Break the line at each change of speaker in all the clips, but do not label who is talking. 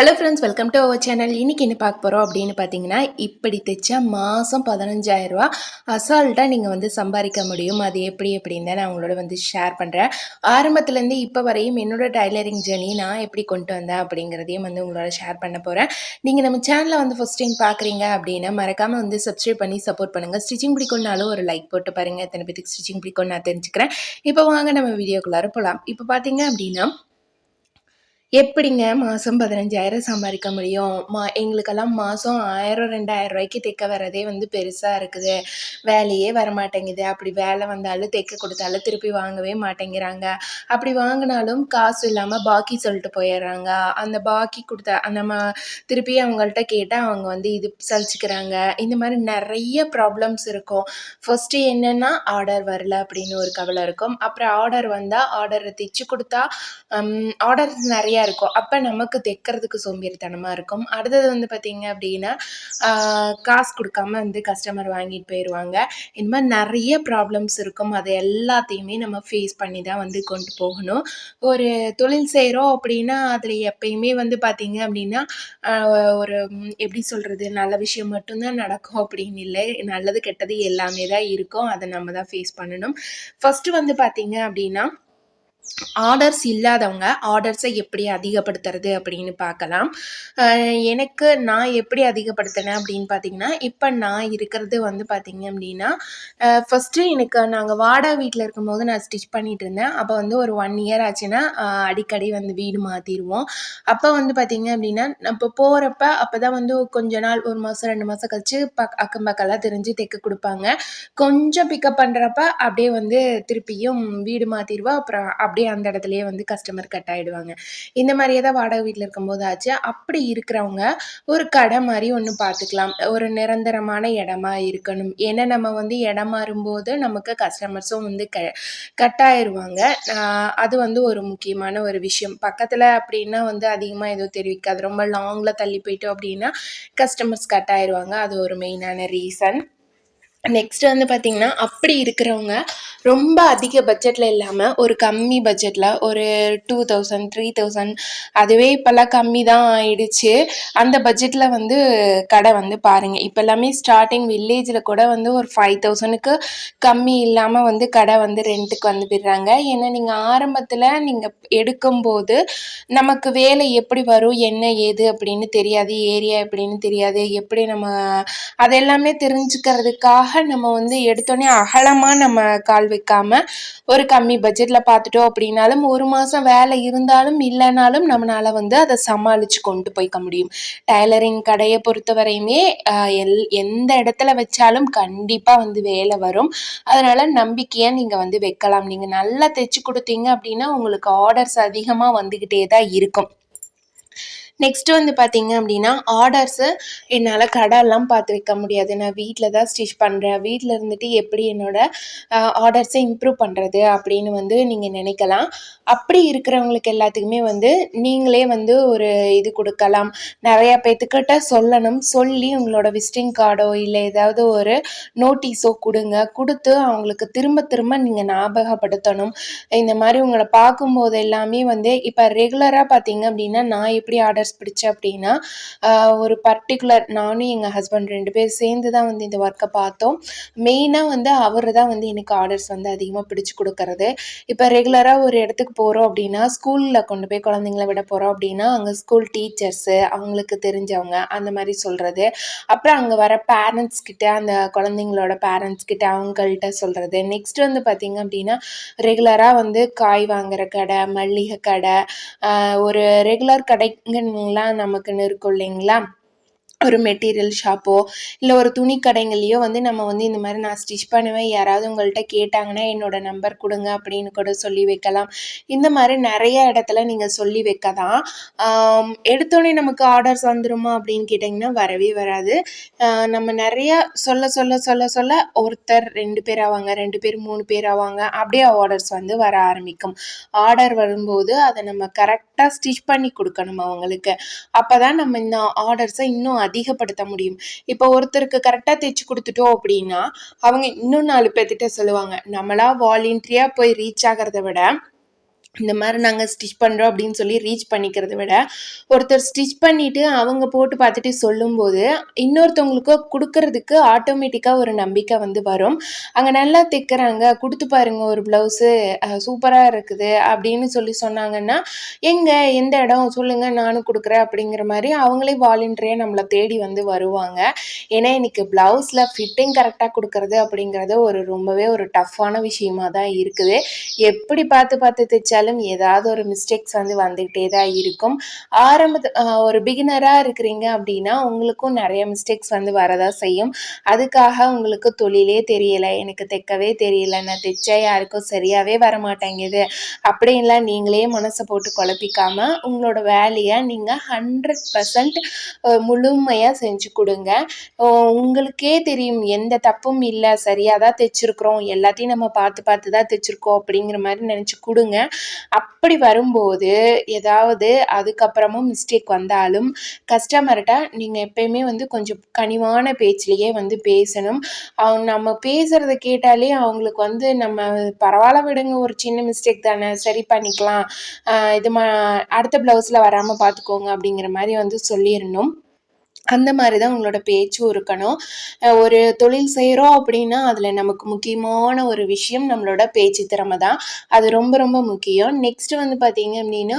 Hello friends welcome to our channel இன்றைக்கி என்ன பார்க்க போகிறோம் அப்படின்னு பார்த்தீங்கன்னா இப்படி தைச்சா மாதம் பதினஞ்சாயிரரூவா அசால்ட்டாக நீங்கள் வந்து சம்பாதிக்க முடியும். அது எப்படி அப்படின்னு தான் நான் உங்களோட வந்து ஷேர் பண்ணுறேன் ஆரம்பத்துலேருந்து இப்போ வரையும் என்னோட டைலரிங் ஜேர்னி நான் எப்படி கொண்டு வந்தேன் அப்படிங்கிறதையும் வந்து உங்களோட ஷேர் பண்ண போகிறேன் நீங்கள் நம்ம சேனலை வந்து ஃபஸ்ட் டைம் பார்க்குறீங்க அப்படின்னா மறக்காமல் வந்து சப்ஸ்கிரைப் பண்ணி சப்போர்ட் பண்ணுங்கள் ஸ்டிச்சிங் பிடிக்கும்னாலும் ஒரு லைக் போட்டு பாருங்கள் எத்தனை பேத்துக்கு ஸ்டிச்சிங் பிடிக்கும் நான் தெரிஞ்சுக்கிறேன். இப்போ வாங்க நம்ம வீடியோக்குள்ளார போகலாம் இப்போ பார்த்தீங்க அப்படின்னா எப்படிங்க மாதம் பதினஞ்சாயிரம் சம்பாதிக்க முடியும்? மா எங்களுக்கெல்லாம் மாதம் ஆயிரம் ரெண்டாயிரம் ரூபாய்க்கு தைக்க வரதே வந்து பெருசாக இருக்குது. வேலையே வர மாட்டேங்குது அப்படி வேலை வந்தாலும் தைக்க கொடுத்தாலும் திருப்பி வாங்கவே மாட்டேங்கிறாங்க. அப்படி வாங்கினாலும் காசு இல்லாமல் பாக்கி சொல்லிட்டு போயிடுறாங்க. அந்த பாக்கி கொடுத்தா நம்ம திருப்பி அவங்கள்ட்ட கேட்டால் அவங்க வந்து இது சலிச்சுக்கிறாங்க. இந்த மாதிரி நிறைய ப்ராப்ளம்ஸ் இருக்கும். ஃபஸ்ட்டு என்னென்னா ஆர்டர் வரல அப்படின்னு ஒரு கவலை இருக்கும். அப்புறம் ஆர்டர் வந்தால் ஆர்டரை தைச்சு கொடுத்தா ஆர்டர் நிறையா இருக்கும். அப்போ நமக்கு தைக்கிறதுக்கு சோம்பேறித்தனமாக இருக்கும். அடுத்தது வந்து பார்த்திங்க அப்படின்னா காசு கொடுக்காம வந்து கஸ்டமர் வாங்கிட்டு போயிடுவாங்க இந்த மாதிரி நிறைய ப்ராப்ளம்ஸ் இருக்கும். அதை எல்லாத்தையுமே நம்ம ஃபேஸ் பண்ணி தான் வந்து கொண்டு போகணும். ஒரு தொழில் செய்கிறோம் அப்படின்னா அதில் எப்பயுமே வந்து பார்த்திங்க அப்படின்னா ஒரு எப்படி சொல்கிறது நல்ல விஷயம் மட்டும்தான் நடக்கும் அப்படின்னு இல்லை. நல்லது கெட்டது எல்லாமே தான் இருக்கும். அதை நம்ம தான் ஃபேஸ் பண்ணணும். ஃபஸ்ட்டு வந்து பார்த்திங்க அப்படின்னா ஆர்டர்ஸ் இல்லாதவங்க ஆர்டர்ஸை எப்படி அதிகப்படுத்துறது அப்படின்னு பார்க்கலாம். எனக்கு நான் எப்படி அதிகப்படுத்தினேன் அப்படின்னு பார்த்தீங்கன்னா இப்போ நான் இருக்கிறது வந்து பார்த்தீங்க அப்படின்னா ஃபஸ்ட்டு எனக்கு நாங்கள் வாடகை வீட்டில் இருக்கும்போது நான் ஸ்டிச் பண்ணிட்டு இருந்தேன். அப்போ வந்து ஒரு ஒன் இயர் ஆச்சுன்னா அடிக்கடி வந்து வீடு மாற்றிடுவோம் அப்போ வந்து பார்த்தீங்க அப்படின்னா இப்போ போகிறப்ப அப்போ தான் வந்து கொஞ்ச நாள் ஒரு மாதம் ரெண்டு மாதம் கழிச்சு பக் அக்கம் பக்கம்லாம் தெரிஞ்சு தைக்க கொடுப்பாங்க. கொஞ்சம் பிக்கப் பண்ணுறப்ப அப்படியே வந்து திருப்பியும் வீடு மாற்றிடுவோம் அப்புறம் அப்படியே அந்த இடத்துலயே வந்து கஸ்டமர் கட் ஆகிடுவாங்க இந்த மாதிரியே தான் வாடகை வீட்டில் இருக்கும்போது ஆச்சு. அப்படி இருக்கிறவங்க ஒரு கடை மாதிரி ஒன்று பார்த்துக்கலாம். ஒரு நிரந்தரமான இடமா இருக்கணும். ஏன்னா நம்ம வந்து இடம் மாறும்போது நமக்கு கஸ்டமர்ஸும் வந்து க கட் ஆயிடுவாங்க அது வந்து ஒரு முக்கியமான ஒரு விஷயம். பக்கத்தில் அப்படின்னா வந்து அதிகமாக எதுவும் தெரிவிக்காது. ரொம்ப லாங்கில் தள்ளி போயிட்டோம் அப்படின்னா கஸ்டமர்ஸ் கட் ஆயிடுவாங்க அது ஒரு மெயினான ரீசன் நெக்ஸ்ட் வந்து பார்த்திங்கன்னா அப்படி இருக்கிறவங்க ரொம்ப அதிக பட்ஜெட்டில் இல்லாமல் ஒரு கம்மி பட்ஜெட்டில் ஒரு டூ தௌசண்ட் த்ரீ தௌசண்ட் அதுவே இப்போல்லாம் கம்மி தான் ஆயிடுச்சு. அந்த பட்ஜெட்டில் வந்து கடை வந்து பாருங்கள் இப்போ எல்லாமே ஸ்டார்டிங் வில்லேஜில் கூட வந்து ஒரு ஃபைவ் தௌசண்ட்க்கு கம்மி இல்லாமல் வந்து கடை வந்து ரெண்ட்டுக்கு வந்து விடுறாங்க. ஏன்னா நீங்கள் ஆரம்பத்தில் நீங்கள் எடுக்கும்போது நமக்கு வேலை எப்படி வரும் என்ன ஏது அப்படின்னு தெரியாது ஏரியா எப்படின்னு தெரியாது எப்படி நம்ம அதெல்லாமே தெரிஞ்சுக்கிறதுக்காக நம்ம வந்து எடுத்தோடனே அகலமாக நம்ம கால் வைக்காம ஒரு கம்மி பட்ஜெட்டில் பார்த்துட்டோம் அப்படின்னாலும் ஒரு மாதம் வேலை இருந்தாலும் இல்லைனாலும் நம்மளால் வந்து அதை சமாளித்து கொண்டு போய்க்க முடியும். டைலரிங் கடையை பொறுத்தவரையுமே எல் எந்த இடத்துல வச்சாலும் கண்டிப்பாக வந்து வேலை வரும். அதனால் நம்பிக்கையாக நீங்கள் வந்து வைக்கலாம். நீங்கள் நல்லா தைச்சு கொடுத்தீங்க அப்படின்னா உங்களுக்கு ஆர்டர்ஸ் அதிகமாக வந்துக்கிட்டே தான் இருக்கும். நெக்ஸ்ட்டு வந்து பார்த்தீங்க அப்படின்னா ஆர்டர்ஸு என்னால் கடைலாம் பார்த்து வைக்க முடியாது. நான் வீட்டில் தான் ஸ்டிச் பண்ணுறேன் வீட்டில் இருந்துட்டு எப்படி என்னோடய ஆர்டர்ஸை இம்ப்ரூவ் பண்ணுறது அப்படின்னு வந்து நீங்கள் நினைக்கலாம். அப்படி இருக்கிறவங்களுக்கு எல்லாத்துக்குமே வந்து நீங்களே வந்து ஒரு இது கொடுக்கலாம். நிறையா பேத்துக்கிட்ட சொல்லணும். சொல்லி உங்களோட விசிட்டிங் கார்டோ இல்லை ஏதாவது ஒரு நோட்டீஸோ கொடுங்க. கொடுத்து அவங்களுக்கு திரும்ப திரும்ப நீங்கள் ஞாபகப்படுத்தணும். இந்த மாதிரி உங்களை பார்க்கும்போது எல்லாமே வந்து இப்போ ரெகுலராக பார்த்தீங்க அப்படின்னா நான் எப்படி ஆர்டர்ஸ் பிடிச்சேன் அப்படின்னா ஒரு பர்டிகுலர் நானும் எங்கள் ஹஸ்பண்ட் ரெண்டு பேர் சேர்ந்து தான் வந்து இந்த ஒர்க்கை பார்த்தோம். மெயினாக வந்து அவர் தான் வந்து எனக்கு ஆர்டர்ஸ் வந்து அதிகமாக பிடிச்சு கொடுக்கறது. இப்போ ரெகுலராக ஒரு இடத்துக்கு போகிறோம் அப்படின்னா ஸ்கூலில் கொண்டு போய் குழந்தைங்கள விட போகிறோம் அப்படின்னா அங்கே ஸ்கூல் டீச்சர்ஸு அவங்களுக்கு தெரிஞ்சவங்க அந்த மாதிரி சொல்கிறது அப்புறம் அங்கே வர பேரண்ட்ஸ் கிட்ட அந்த குழந்தைங்களோட பேரண்ட்ஸ் கிட்ட அவங்கள்ட்ட சொல்கிறது நெக்ஸ்ட் வந்து பார்த்திங்க அப்படின்னா ரெகுலராக வந்து காய் வாங்குற கடை மல்லிகை கடை ஒரு ரெகுலர் கடைங்கலாம் நமக்குன்னு இருக்கும் இல்லைங்களா? ஒரு மெட்டீரியல் ஷாப்போ இல்லை ஒரு துணி கடைங்களையோ வந்து நம்ம வந்து இந்த மாதிரி நான் ஸ்டிச் பண்ணுவேன். யாராவது உங்கள்கிட்ட கேட்டாங்கன்னா என்னோட நம்பர் கொடுங்க அப்படின்னு கூட சொல்லி வைக்கலாம். இந்த மாதிரி நிறைய இடத்துல நீங்கள் சொல்லி வைக்க தான் எடுத்தோடனே நமக்கு ஆர்டர்ஸ் வந்துருமா அப்படின்னு கேட்டிங்கன்னா வரவே வராது. நம்ம நிறைய சொல்ல சொல்ல சொல்ல சொல்ல ஒருத்தர் ரெண்டு பேர் ஆவாங்க ரெண்டு பேர் மூணு பேர் ஆவாங்க அப்படியே ஆர்டர்ஸ் வந்து வர ஆரம்பிக்கும். ஆர்டர் வரும்போது அதை நம்ம கரெக்டாக ஸ்டிச் பண்ணி கொடுக்கணும் அவங்களுக்கு. அப்போ தான் நம்ம இந்த ஆர்டர்ஸை இன்னும் அதிகப்படுத்த முடியும். இப்போ ஒருத்தருக்கு கரெக்டாக தைச்சு கொடுத்துட்டோம் அப்படின்னா அவங்க இன்னும் நாலு பேர்த்திட்ட சொல்லுவாங்க நம்மளா வாலண்டியாக போய் ரீச் ஆகிறத விட இந்த மாதிரி நாங்கள் ஸ்டிச் பண்ணுறோம் அப்படின்னு சொல்லி ரீச் பண்ணிக்கிறத விட ஒருத்தர் ஸ்டிச் பண்ணிவிட்டு அவங்க போட்டு பார்த்துட்டு சொல்லும்போது இன்னொருத்தவங்களுக்கு கொடுக்கறதுக்கு ஆட்டோமேட்டிக்காக ஒரு நம்பிக்கை வந்து வரும். அங்கே நல்லா தைக்கிறாங்க கொடுத்து பாருங்க ஒரு ப்ளவுஸு சூப்பராக இருக்குது அப்படின்னு சொல்லி சொன்னாங்கன்னா எங்கே எந்த இடம்? சொல்லுங்கள் நானும் கொடுக்குறேன் அப்படிங்கிற மாதிரி அவங்களே வாலண்டியராக நம்மளை தேடி வந்து வருவாங்க. ஏன்னா இன்றைக்கி ப்ளவுஸில் ஃபிட்டிங் கரெக்டாக கொடுக்கறது அப்படிங்கிறது ஒரு ரொம்பவே ஒரு டஃப்பான விஷயமாக தான் இருக்குது. எப்படி பார்த்து பார்த்து தைச்சா தைச்சாலும் ஏதாவது ஒரு மிஸ்டேக்ஸ் வந்து வந்துக்கிட்டே தான் இருக்கும். ஆரம்பத்து ஒரு பிகினராக இருக்கிறீங்க அப்படின்னா உங்களுக்கும் நிறைய மிஸ்டேக்ஸ் வந்து வரதான் செய்யும். அதுக்காக உங்களுக்கு தொழிலே தெரியலை எனக்கு தைக்கவே தெரியல நான் தைச்சா யாருக்கும் சரியாகவே வர மாட்டேங்குது அப்படின்லாம் நீங்களே மனசை போட்டு குழப்பிக்காம உங்களோட வேலையை நீங்கள் ஹண்ட்ரட் பர்சன்ட் முழுமையாக செஞ்சு கொடுங்க. உங்களுக்கே தெரியும் எந்த தப்பும் இல்லை சரியாக தான் தைச்சிருக்கிறோம் எல்லாத்தையும் நம்ம பார்த்து பார்த்து தான் தைச்சிருக்கோம் அப்படிங்கிற மாதிரி நினச்சி கொடுங்க. அப்படி வரும்போது ஏதாவது அதுக்கப்புறமும் மிஸ்டேக் வந்தாலும் கஸ்டமர்கிட்ட நீங்கள் எப்பயுமே வந்து கொஞ்சம் கனிவான பேச்சிலேயே வந்து பேசணும். அவங்க நம்ம பேசுகிறத கேட்டாலே அவங்களுக்கு வந்து நம்ம பரவாயில்ல விடுங்க ஒரு சின்ன மிஸ்டேக் தானே சரி பண்ணிக்கலாம். இது மா அடுத்த ப்ளவுஸில் வராமல் பார்த்துக்கோங்க அப்படிங்கிற மாதிரி வந்து சொல்லிடணும். அந்த மாதிரி தான் உங்களோட பேச்சும் இருக்கணும். ஒரு தொழில் செய்கிறோம் அப்படின்னா அதில் நமக்கு முக்கியமான ஒரு விஷயம் நம்மளோட பேச்சு திறமை தான் அது ரொம்ப ரொம்ப முக்கியம். நெக்ஸ்ட் வந்து பார்த்தீங்க அப்படின்னா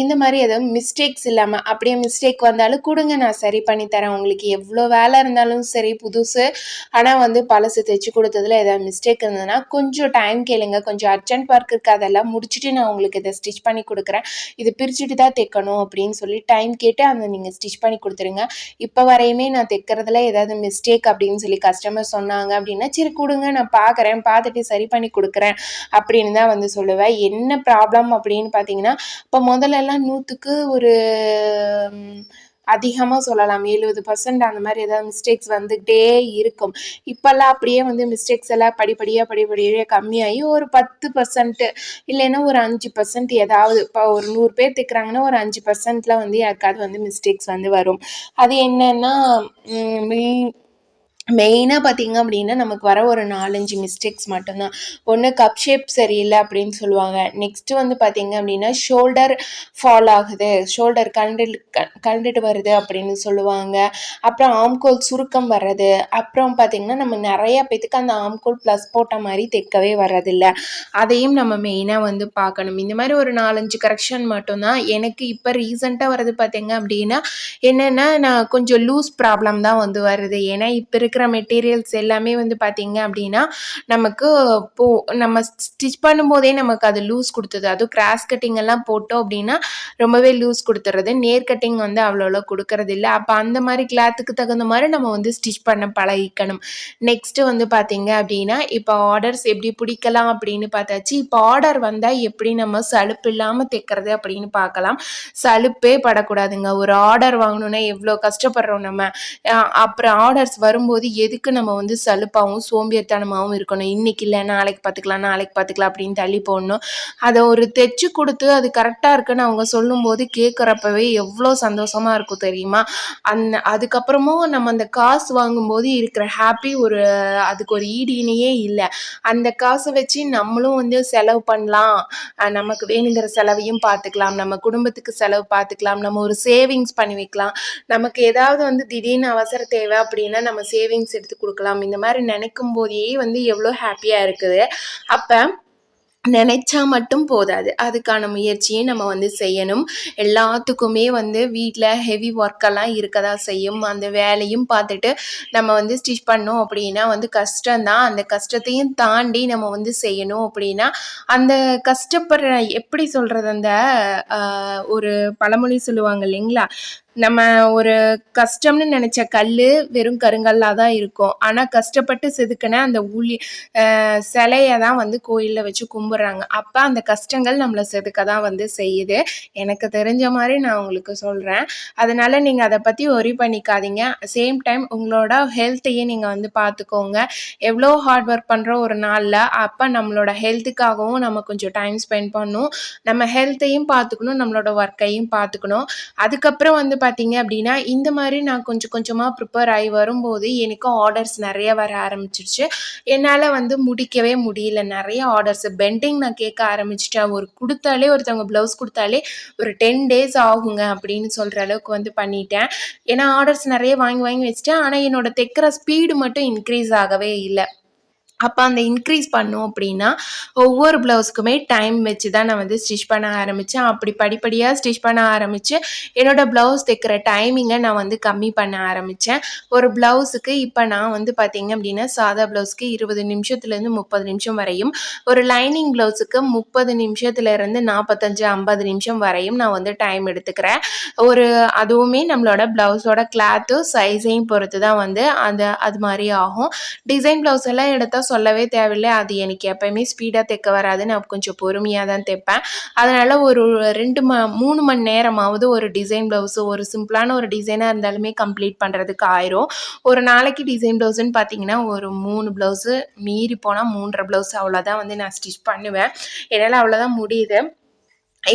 இந்த மாதிரி எதுவும் மிஸ்டேக்ஸ் இல்லாமல் அப்படியே மிஸ்டேக் வந்தாலும் கொடுங்க நான் சரி பண்ணி தரேன். உங்களுக்கு எவ்வளோ வேலை இருந்தாலும் சரி புதுசு. ஆனால் வந்து பழசு தைச்சு கொடுத்ததுல ஏதாவது மிஸ்டேக் இருந்ததுன்னா கொஞ்சம் டைம் கேளுங்க. கொஞ்சம் அர்ஜென்ட் ஒர்க் இருக்குது அதெல்லாம் முடிச்சுட்டு நான் உங்களுக்கு இதை ஸ்டிச் பண்ணி கொடுக்குறேன். இது பிரிச்சுட்டு தான் தைக்கணும் அப்படின்னு சொல்லி டைம் கேட்டு அந்த நீங்கள் ஸ்டிச் பண்ணி கொடுத்துருங்க. இப்போ வரையுமே நான் தைக்கிறதுல ஏதாவது மிஸ்டேக் அப்படின்னு சொல்லி கஸ்டமர் சொன்னாங்க அப்படின்னா சரி கொடுங்க நான் பார்க்குறேன் பார்த்துட்டு சரி பண்ணி கொடுக்குறேன் அப்படின்னு தான் வந்து சொல்லுவேன் என்ன ப்ராப்ளம் அப்படின்னு பார்த்தீங்கன்னா இப்போ முதல்லலாம் நூற்றுக்கு ஒரு அதிகமாக சொல்லலாம். எழுபது பர்சன்ட் அந்த மாதிரி ஏதாவது மிஸ்டேக்ஸ் வந்துக்கிட்டே இருக்கும். இப்போல்லாம் அப்படியே வந்து மிஸ்டேக்ஸ் எல்லாம் படிப்படியாக படிப்படியாக கம்மியாகி ஒரு பத்து பர்சன்ட்டு இல்லைன்னா ஒரு அஞ்சு பர்சன்ட் ஏதாவது இப்போ ஒரு நூறு பேர் தைக்கிறாங்கன்னா ஒரு அஞ்சு பர்சன்ட்டில் வந்து யாருக்காவது வந்து மிஸ்டேக்ஸ் வந்து வரும். அது என்னன்னா மெயின் மெயினாக பார்த்தீங்க அப்படின்னா நமக்கு வர ஒரு நாலஞ்சு மிஸ்டேக்ஸ் மட்டும்தான். ஒன்று கப் ஷேப் சரியில்லை அப்படின்னு சொல்லுவாங்க. நெக்ஸ்ட்டு வந்து பார்த்தீங்க அப்படின்னா ஷோல்டர் ஃபால் ஆகுது. ஷோல்டர் கண்டு கண்டுட்டு வருது அப்படின்னு சொல்லுவாங்க. அப்புறம் ஆம்கோல் சுருக்கம் வர்றது. அப்புறம் பார்த்தீங்கன்னா நம்ம நிறையா பேத்துக்கு அந்த ஆம்கோல் ப்ளஸ் போட்ட மாதிரி தைக்கவே வர்றதில்ல. அதையும் நம்ம மெயினாக வந்து பார்க்கணும். இந்த மாதிரி ஒரு நாலஞ்சு கரெக்ஷன் மட்டும்தான். எனக்கு இப்போ ரீசெண்டாக வர்றது பார்த்தீங்க அப்படின்னா என்னென்னா நான் கொஞ்சம் லூஸ் ப்ராப்ளம் தான் வந்து வருது ஏன்னா இப்போ இருக்கிற மெட்டீரியல்ஸ் எல்லாமே வந்து பார்த்தீங்க அப்படின்னா நமக்கு போ நம்ம ஸ்டிச் பண்ணும்போதே நமக்கு அது லூஸ் கொடுத்தது. அதுவும் கிராஸ் கட்டிங் எல்லாம் போட்டோம் அப்படின்னா ரொம்பவே லூஸ் கொடுத்துறது நேர் கட்டிங் வந்து அவ்வளோ கொடுக்கறது இல்லை. அப்போ அந்த மாதிரி கிளாத்துக்கு தகுந்த மாதிரி நம்ம வந்து ஸ்டிச் பண்ண பழகிக்கணும். நெக்ஸ்ட்டு வந்து பார்த்தீங்க அப்படின்னா இப்போ ஆர்டர்ஸ் எப்படி பிடிக்கலாம் அப்படின்னு பார்த்தாச்சு. இப்போ ஆர்டர் வந்தால் எப்படி நம்ம சலுப்பு இல்லாமல் தைக்கிறது அப்படின்னு பார்க்கலாம். சலுப்பே படக்கூடாதுங்க. ஒரு ஆர்டர் வாங்கணுன்னா எவ்வளோ கஷ்டப்படுறோம் நம்ம. அப்புறம் ஆர்டர்ஸ் வரும்போது எதுக்கு நம்ம வந்து சலுப்பாகவும் சோம்பேறித்தனமாகவும் இருக்கணும்? இன்னைக்கு இல்லை நாளைக்கு பார்த்துக்கலாம் நாளைக்கு பார்த்துக்கலாம் அப்படின்னு தள்ளி போடணும். அதை ஒரு தைச்சு கொடுத்து அது கரெக்டாக இருக்குன்னு அவங்க சொல்லும்போது கேட்குறப்பவே எவ்வளோ சந்தோஷமாக இருக்கும் தெரியுமா? அந்த அதுக்கப்புறமும் நம்ம அந்த காசு வாங்கும்போது இருக்கிற ஹாப்பி ஒரு அதுக்கு ஒரு ஈடினையே இல்லை. அந்த காசை வச்சு நம்மளும் வந்து செலவு பண்ணலாம். நமக்கு வேணுங்கிற செலவையும் பார்த்துக்கலாம் நம்ம குடும்பத்துக்கு செலவு பார்த்துக்கலாம் நம்ம ஒரு சேவிங்ஸ் பண்ணி வைக்கலாம். நமக்கு ஏதாவது வந்து திடீர்னு அவசர தேவை அப்படின்னா நம்ம சேவிங்ஸ் எடுத்து கொடுக்கலாம். இந்த மாதிரி நினைக்கும் போதே வந்து எவ்வளோ ஹாப்பியாக இருக்குது. அப்போ நினைச்சா மட்டும் போதாது. அதுக்கான முயற்சியை நம்ம வந்து செய்யணும். எல்லாத்துக்குமே வந்து வீட்டில் ஹெவி ஒர்க்கெல்லாம் இருக்க தான் செய்யும். அந்த வேலையும் பார்த்துட்டு நம்ம வந்து ஸ்டிச் பண்ணோம் அப்படின்னா வந்து கஷ்டம்தான். அந்த கஷ்டத்தையும் தாண்டி நம்ம வந்து செய்யணும் அப்படின்னா அந்த கஷ்டப்படுற எப்படி சொல்கிறது அந்த ஒரு பழமொழி சொல்லுவாங்க இல்லைங்களா? நம்ம ஒரு கஷ்டம்னு நினச்ச கல் வெறும் கருங்கல்லாக தான் இருக்கும். ஆனால் கஷ்டப்பட்டு செதுக்கின அந்த ஊழி சிலையை தான் வந்து கோயிலில் வச்சு கும்பிட்றாங்க. அப்போ அந்த கஷ்டங்கள் நம்மளை செதுக்க தான் வந்து செய்யுது. எனக்கு தெரிஞ்ச மாதிரி நான் உங்களுக்கு சொல்கிறேன் அதனால் நீங்கள் அதை பற்றி ஒரி பண்ணிக்காதீங்க. சேம் டைம் உங்களோட ஹெல்த்தையும் நீங்கள் வந்து பார்த்துக்கோங்க எவ்வளோ ஹார்ட் ஒர்க் பண்ணுறோம் ஒரு நாளில் அப்போ நம்மளோட ஹெல்த்துக்காகவும் நம்ம கொஞ்சம் டைம் ஸ்பெண்ட் பண்ணணும் நம்ம ஹெல்த்தையும் பார்த்துக்கணும் நம்மளோட ஒர்க்கையும் பார்த்துக்கணும் அதுக்கப்புறம் வந்து பார்த்தீங்க அப்படின்னா இந்த மாதிரி நான் கொஞ்சம் கொஞ்சமாக ப்ரிப்பேர் ஆகி வரும்போது எனக்கும் ஆர்டர்ஸ் நிறைய வர ஆரம்பிச்சிருச்சு. என்னால் வந்து முடிக்கவே முடியல. நிறைய ஆர்டர்ஸ் பெண்டிங் நான் கேட்க ஆரம்பிச்சிட்டேன். ஒரு கொடுத்தாலே ஒருத்தவங்க ப்ளவுஸ் கொடுத்தாலே ஒரு டென் டேஸ் ஆகுங்க அப்படின்னு சொல்கிற அளவுக்கு வந்து பண்ணிட்டேன். ஏன்னா ஆர்டர்ஸ் நிறைய வாங்கி வாங்கி வச்சுட்டேன். ஆனால் என்னோட தைக்கிற ஸ்பீடு மட்டும் இன்க்ரீஸ் ஆகவே இல்லை. அப்போ அந்த இன்க்ரீஸ் பண்ணோம் அப்படின்னா ஒவ்வொரு ப்ளவுஸ்க்குமே டைம் வச்சு தான் நான் வந்து ஸ்டிச் பண்ண ஆரம்பித்தேன் அப்படி படிப்படியாக ஸ்டிச் பண்ண ஆரம்பித்து என்னோடய ப்ளவுஸ் தைக்கிற டைமிங்கை நான் வந்து கம்மி பண்ண ஆரம்பித்தேன் ஒரு ப்ளவுஸுக்கு இப்போ நான் வந்து பார்த்திங்க அப்படின்னா சாதா ப்ளவுஸ்க்கு இருபது நிமிஷத்துலேருந்து முப்பது நிமிஷம் வரையும் ஒரு லைனிங் ப்ளவுஸுக்கு முப்பது நிமிஷத்துலேருந்து நாற்பத்தஞ்சு ஐம்பது நிமிஷம் வரையும் நான் வந்து டைம் எடுத்துக்கிறேன். ஒரு அதுவுமே நம்மளோட ப்ளவுஸோட கிளாத்தும் சைஸையும் பொறுத்து தான் வந்து அந்த அது மாதிரி ஆகும். டிசைன் ப்ளவுஸ் எல்லாம் எடுத்தால் சொல்லவே தேவையில்லை. அது எனக்கு எப்போயுமே ஸ்பீடாக தைக்க வராது நான் கொஞ்சம் பொறுமையாக தான் தைப்பேன். அதனால் ஒரு ரெண்டு ம மூணு மணி நேரமாவது ஒரு டிசைன் ப்ளவுஸு ஒரு சிம்பிளான ஒரு டிசைனாக இருந்தாலுமே கம்ப்ளீட் பண்ணுறதுக்கு ஆயிரும். ஒரு நாளைக்கு டிசைன் ப்ளவுஸுன்னு பார்த்தீங்கன்னா ஒரு மூணு ப்ளவுஸு மீறி போனால் மூன்றரை ப்ளவுஸ் அவ்வளோதான் வந்து நான் ஸ்டிச் பண்ணுவேன். என்னால் அவ்வளோதான் முடியுது.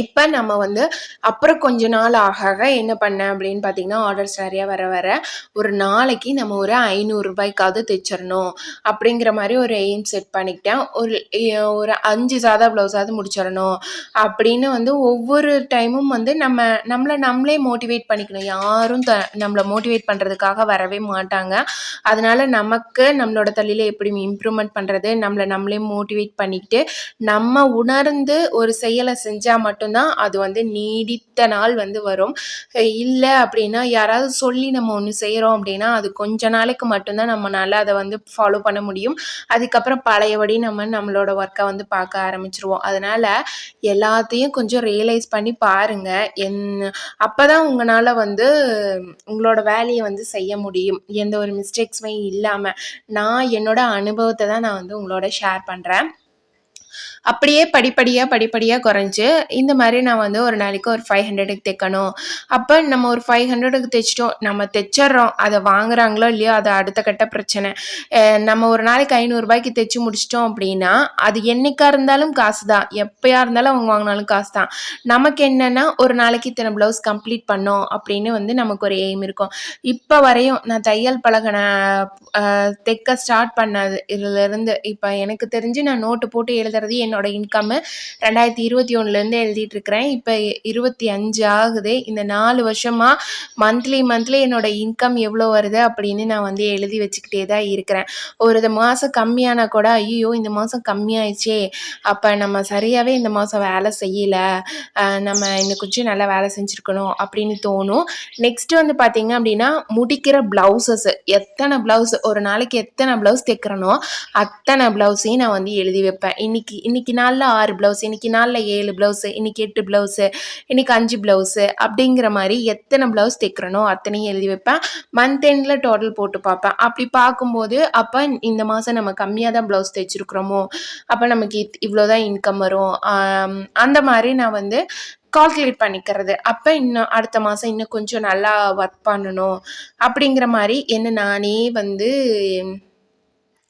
இப்போ நம்ம வந்து அப்புறம் கொஞ்ச நாள் ஆக என்ன பண்ணேன் அப்படின்னு பார்த்தீங்கன்னா ஆர்டர்ஸ் நிறையா வர வர ஒரு நாளைக்கு நம்ம ஒரு ஐநூறுரூபாய்க்காவது தைச்சிடணும் அப்படிங்கிற மாதிரி ஒரு எய்ம் செட் பண்ணிக்கிட்டேன். ஒரு ஒரு அஞ்சு சாதா ப்ளவுஸாவது முடிச்சிடணும் அப்படின்னு வந்து ஒவ்வொரு டைமும் வந்து நம்ம நம்மளை நம்மளே மோட்டிவேட் பண்ணிக்கணும். யாரும் த நம்மளை மோட்டிவேட் பண்ணுறதுக்காக வரவே மாட்டாங்க. அதனால் நமக்கு நம்மளோட தொழிலை எப்படி இம்ப்ரூவ்மெண்ட் பண்ணுறது நம்மளை நம்மளே மோட்டிவேட் பண்ணிக்கிட்டு நம்ம உணர்ந்து ஒரு செயலை செஞ்சால் மட்டும் மட்டும்தான் அது வந்து நீடித்த நாள் வந்து வரும். இல்லை அப்படின்னா யாராவது சொல்லி நம்ம ஒன்று செய்கிறோம் அப்படின்னா அது கொஞ்ச நாளைக்கு மட்டும்தான் நம்மளால் அதை வந்து ஃபாலோ பண்ண முடியும். அதுக்கப்புறம் பழையபடி நம்ம நம்மளோட ஒர்க்கை வந்து பார்க்க ஆரம்பிச்சிருவோம். அதனால் எல்லாத்தையும் கொஞ்சம் ரியலைஸ் பண்ணி பாருங்கள் என் அப்போ தான் உங்களால் வந்து உங்களோட வேலையை வந்து செய்ய முடியும். எந்த ஒரு மிஸ்டேக்ஸுமே இல்லாமல் நான் என்னோட அனுபவத்தை தான் நான் வந்து உங்களோட ஷேர் பண்ணுறேன் அப்படியே படிப்படியாக படிப்படியாக குறைஞ்சி இந்த மாதிரி நான் வந்து ஒரு நாளைக்கு ஒரு ஃபைவ் ஹண்ட்ரடுக்கு தைக்கணும். அப்போ நம்ம ஒரு ஃபைவ் ஹண்ட்ரடுக்கு தைச்சிட்டோம் நம்ம தைச்சிட்றோம் அதை வாங்குறாங்களோ இல்லையோ அது அடுத்த கட்ட பிரச்சனை. நம்ம ஒரு நாளைக்கு ஐநூறுரூபாய்க்கு தைச்சி முடிச்சிட்டோம் அப்படின்னா அது என்னைக்கா இருந்தாலும் காசு தான் எப்போயா இருந்தாலும் அவங்க வாங்கினாலும் காசு தான் நமக்கு என்னென்னா ஒரு நாளைக்கு இத்தனை ப்ளவுஸ் கம்ப்ளீட் பண்ணோம் அப்படின்னு வந்து நமக்கு ஒரு எய்ம் இருக்கும். இப்போ வரையும் நான் தையல் பழகின தைக்க ஸ்டார்ட் பண்ணது இதுலேருந்து இப்போ எனக்கு தெரிஞ்சு நான் நோட்டு போட்டு எழுதுறது என் என்னோட இன்கம்மு ரெண்டாயிரத்தி இருபத்தி ஒன்றுலேருந்து எழுதிட்டு இருக்கிறேன் இப்போ இருபத்தி அஞ்சு ஆகுது. இந்த நாலு வருஷமாக மந்த்லி மந்த்லி என்னோட இன்கம் எவ்வளோ வருது அப்படின்னு நான் வந்து எழுதி வச்சுக்கிட்டே தான் இருக்கிறேன். ஒரு மாதம் கம்மியானா கூட ஐயோ இந்த மாதம் கம்மியாயிடுச்சே. அப்போ நம்ம சரியாகவே இந்த மாதம் வேலை செய்யலை. நம்ம இன்னும் கொஞ்சம் நல்லா வேலை செஞ்சுருக்கணும் அப்படின்னு தோணும். நெக்ஸ்ட்டு வந்து பார்த்திங்க அப்படின்னா முடிக்கிற ப்ளவுசஸ் எத்தனை ப்ளவுஸ் ஒரு நாளைக்கு எத்தனை ப்ளவுஸ் தைக்கிறனோ அத்தனை ப்ளவுஸையும் நான் வந்து எழுதி வைப்பேன். இன்னைக்கு இன்னைக்கு இன்றைக்கி நாளில் ஆறு ப்ளவுஸ் இன்றைக்கி நாளில் ஏழு ப்ளவுஸு இன்றைக்கி எட்டு ப்ளவுஸு இன்றைக்கி அஞ்சு ப்ளவுஸு அப்படிங்கிற மாதிரி எத்தனை ப்ளவுஸ் தைக்கிறனோ அத்தனையும் எழுதி வைப்பேன். மந்த் எண்டில் டோட்டல் போட்டு பார்ப்பேன். அப்படி பார்க்கும்போது அப்போ இந்த மாதம் நம்ம கம்மியாக தான் ப்ளவுஸ் தைச்சிருக்கிறோமோ அப்போ நமக்கு இவ்வளோ தான் இன்கம் வரும். அந்த மாதிரி நான் வந்து கால்குலேட் பண்ணிக்கிறது. அப்போ இன்னும் அடுத்த மாதம் இன்னும் கொஞ்சம் நல்லா ஒர்க் பண்ணணும் அப்படிங்கிற மாதிரி என்ன நானே வந்து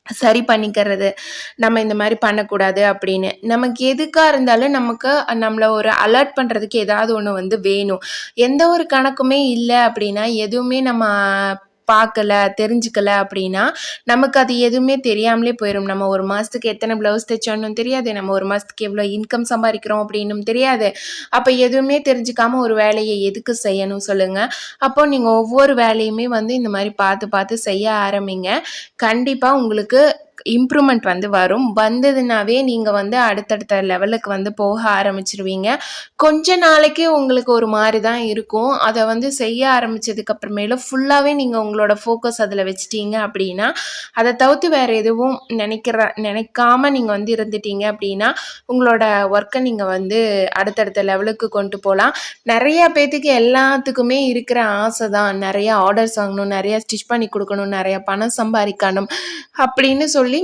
சரி பண்ணிக்கிறது நம்ம இந்த மாதிரி பண்ணக்கூடாது அப்படின்னு. நமக்கு எதுக்காக இருந்தாலும் நமக்கு நம்மளை ஒரு அலர்ட் பண்ணுறதுக்கு ஏதாவது ஒன்று வந்து வேணும். எந்த ஒரு கணக்குமே இல்லை அப்படின்னா எதுவுமே நம்ம பார்க்கல தெரிஞ்சுக்கல அப்படின்னா நமக்கு அது எதுவுமே தெரியாமலே போயிடும் நம்ம ஒரு மாதத்துக்கு எத்தனை ப்ளவுஸ் தைச்சோன்னு தெரியாது. நம்ம ஒரு மாதத்துக்கு எவ்வளோ இன்கம் சம்பாதிக்கிறோம் அப்படின்னும் தெரியாது. அப்போ எதுவுமே தெரிஞ்சுக்காமல் ஒரு வேலையை எதுக்கு செய்யணும் சொல்லுங்கள் அப்போ நீங்கள் ஒவ்வொரு வேலையுமே வந்து இந்த மாதிரி பார்த்து பார்த்து செய்ய ஆரம்பிங்க. கண்டிப்பாக உங்களுக்கு இம்ப்ரூவ்மெண்ட் வந்து வரும். வந்ததுனாவே நீங்கள் வந்து அடுத்தடுத்த லெவலுக்கு வந்து போக ஆரம்பிச்சிருவீங்க. கொஞ்ச நாளைக்கே உங்களுக்கு ஒரு மாதிரி தான் இருக்கும். அதை வந்து செய்ய ஆரம்பித்ததுக்கு அப்புறமேல ஃபுல்லாகவே நீங்கள் உங்களோட ஃபோக்கஸ் அதில் வச்சுட்டீங்க அப்படின்னா அதை தவிர்த்து வேறு எதுவும் நினைக்கிற நினைக்காம நீங்கள் வந்து இருந்துட்டீங்க அப்படின்னா உங்களோட ஒர்க்கை நீங்கள் வந்து அடுத்தடுத்த லெவலுக்கு கொண்டு போகலாம் நிறையா பேர்த்துக்கு எல்லாத்துக்குமே இருக்கிற ஆசை தான் நிறையா ஆர்டர்ஸ் வாங்கணும் நிறையா ஸ்டிச் பண்ணி கொடுக்கணும் நிறையா பணம் சம்பாதிக்கணும் அப்படின்னு சொல்லி சொல்லி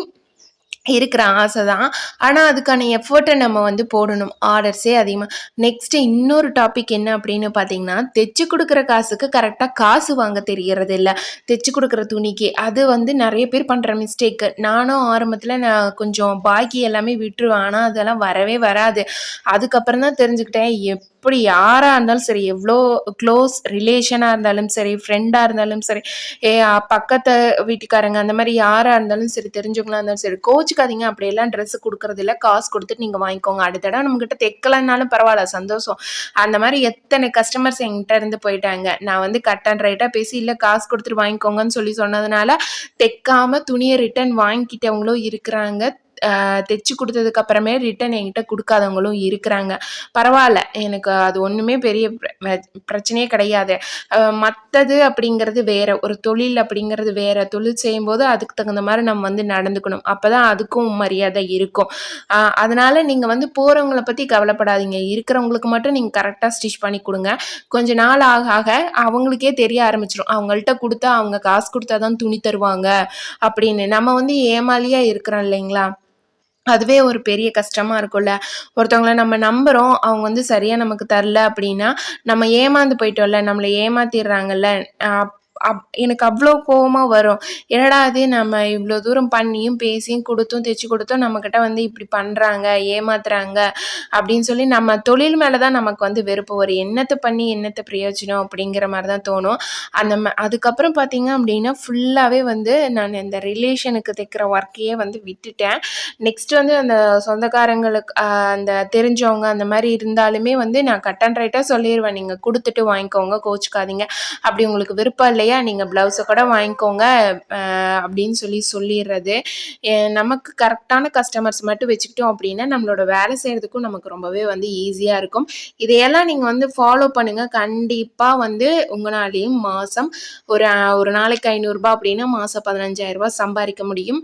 இருக்கிற ஆசை தான் ஆனால் அதுக்கான எஃபர்ட்டை நம்ம வந்து போடணும். ஆர்டர்ஸே அதிகமாக நெக்ஸ்ட்டு இன்னொரு டாபிக் என்ன அப்படின்னு பார்த்தீங்கன்னா தைச்சி கொடுக்குற காசுக்கு கரெக்டாக காசு வாங்க தெரியறது இல்லை. தைச்சி கொடுக்குற துணிக்கு. அது வந்து நிறைய பேர் பண்ணுற மிஸ்டேக்கு நானும் ஆரம்பத்தில் நான் கொஞ்சம் பாக்கி எல்லாமே விட்டுருவேன். ஆனால் அதெல்லாம் வரவே வராது. அதுக்கப்புறம் தான் தெரிஞ்சுக்கிட்டேன். எப் எப்படி யாராக இருந்தாலும் சரி எவ்வளோ க்ளோஸ் ரிலேஷனாக இருந்தாலும் சரி ஃப்ரெண்டாக இருந்தாலும் சரி ஏ பக்கத்து வீட்டுக்காரங்க அந்த மாதிரி யாராக இருந்தாலும் சரி தெரிஞ்சவங்களா இருந்தாலும் சரி கோச்சிக்காதீங்க. அப்படியெல்லாம் ட்ரெஸ்ஸு கொடுக்குறது இல்லை காசு கொடுத்துட்டு நீங்கள் வாங்கிக்கோங்க. அடுத்த தடவை நம்மக்கிட்ட தைக்கலனாலும் பரவாயில்ல சந்தோஷம். அந்த மாதிரி எத்தனை கஸ்டமர்ஸ் என்கிட்ட இருந்து போயிட்டாங்க. நான் வந்து கட் அண்ட் ரைட்டாக பேசி இல்லை காசு கொடுத்துட்டு வாங்கிக்கோங்கன்னு சொல்லி சொன்னதுனால தைக்காமல் துணியை ரிட்டர்ன் வாங்கிக்கிட்டவங்களும் இருக்கிறாங்க. தைச்சி கொடுத்ததுக்கு அப்புறமே ரிட்டன் என்கிட்ட கொடுக்காதவங்களும் இருக்கிறாங்க. பரவாயில்ல எனக்கு அது ஒன்றுமே பெரிய பிர- பிரச்சனையே கிடையாது. மற்றது அப்படிங்கிறது வேற ஒரு தொழில் அப்படிங்கிறது வேற. தொழில் செய்யும்போது அதுக்கு தகுந்த மாதிரி நம்ம வந்து நடந்துக்கணும். அப்பதான் அதுக்கும் மரியாதை இருக்கும். அதனால் அதனால வந்து போகிறவங்கள பற்றி கவலைப்படாதீங்க. இருக்கிறவங்களுக்கு மட்டும் நீங்கள் கரெக்டாக ஸ்டிச் பண்ணி கொடுங்க. கொஞ்ச நாள் ஆக ஆக அவங்களுக்கே தெரிய ஆரம்பிச்சிடும் அவங்கள்ட்ட கொடுத்தா அவங்க காசு கொடுத்தா தான் துணி தருவாங்க அப்படின்னு. நம்ம வந்து ஏமாலியாக இருக்கிறோம் இல்லைங்களா? அதுவே ஒரு பெரிய கஷ்டமாக இருக்கும்ல. ஒருத்தவங்கள நம்ம நம்புகிறோம் அவங்க வந்து சரியாக நமக்கு தரல அப்படின்னா நம்ம ஏமாந்து போயிட்டோம்ல நம்மளை ஏமாத்திடுறாங்கல்ல அப்- எனக்கு அவ்வளோ கோவமாக வரும். என்னடா அது நம்ம இவ்வளோ தூரம் பண்ணியும் பேசியும் கொடுத்தும் தைச்சு கொடுத்தும் நம்மக்கிட்ட வந்து இப்படி பண்ணுறாங்க ஏமாத்துறாங்க அப்படின்னு சொல்லி நம்ம தொழில் மேலே தான் நமக்கு வந்து வெறுப்பு வரும். என்னத்தை பண்ணி என்னத்தை பிரயோஜனம் அப்படிங்கிற மாதிரி தான் தோணும். அந்த ம- அதுக்கப்புறம் பார்த்தீங்க அப்படின்னா ஃபுல்லாகவே வந்து நான் இந்த ரிலேஷனுக்கு தைக்கிற ஒர்க்கையே வந்து விட்டுட்டேன். நெக்ஸ்ட் வந்து அந்த சொந்தக்காரங்களுக்கு அந்த தெரிஞ்சவங்க அந்த மாதிரி இருந்தாலுமே வந்து நான் கட் அண்ட் ரைட்டாக சொல்லிடுவேன் நீங்கள் கொடுத்துட்டு வாங்கிக்கோங்க கோச்சுக்காதீங்க. அப்படி உங்களுக்கு விருப்பம் இல்லையா? நீங்கள் ப்ளவுஸை கூட வாங்கிக்கோங்க அப்படின்னு சொல்லி சொல்லிடுறது நமக்கு கரெக்டான கஸ்டமர்ஸ் மட்டும் வச்சுக்கிட்டோம் அப்படின்னா நம்மளோட வேலை செய்கிறதுக்கும் நமக்கு ரொம்பவே வந்து ஈஸியாக இருக்கும். இதையெல்லாம் நீங்கள் வந்து ஃபாலோ பண்ணுங்கள் கண்டிப்பாக வந்து உங்களாலேயும் மாதம் ஒரு ஒரு நாளைக்கு ஐநூறுரூபா அப்படின்னா மாதம் பதினஞ்சாயிரரூபா சம்பாதிக்க முடியும்.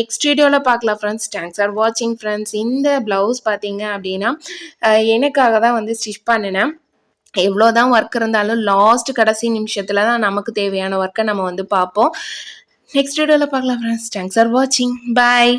நெக்ஸ்ட் வீடியோவில் பார்க்கலாம் ஃப்ரெண்ட்ஸ் தேங்க்ஸ் ஃபார் வாட்சிங் ஃப்ரெண்ட்ஸ் இந்த ப்ளவுஸ் பார்த்தீங்க அப்படின்னா எனக்காக தான் வந்து ஸ்டிச் பண்ணினேன். எவ்வளோ தான் ஒர்க் இருந்தாலும் லாஸ்ட் கடைசி நிமிஷத்தில் தான் நமக்கு தேவையான ஒர்க்கை நம்ம வந்து பார்ப்போம். நெக்ஸ்ட் வீடியோவில் பார்க்கலாம் ஃப்ரெண்ட்ஸ் தேங்க்ஸ் ஃபார் வாட்சிங் பாய்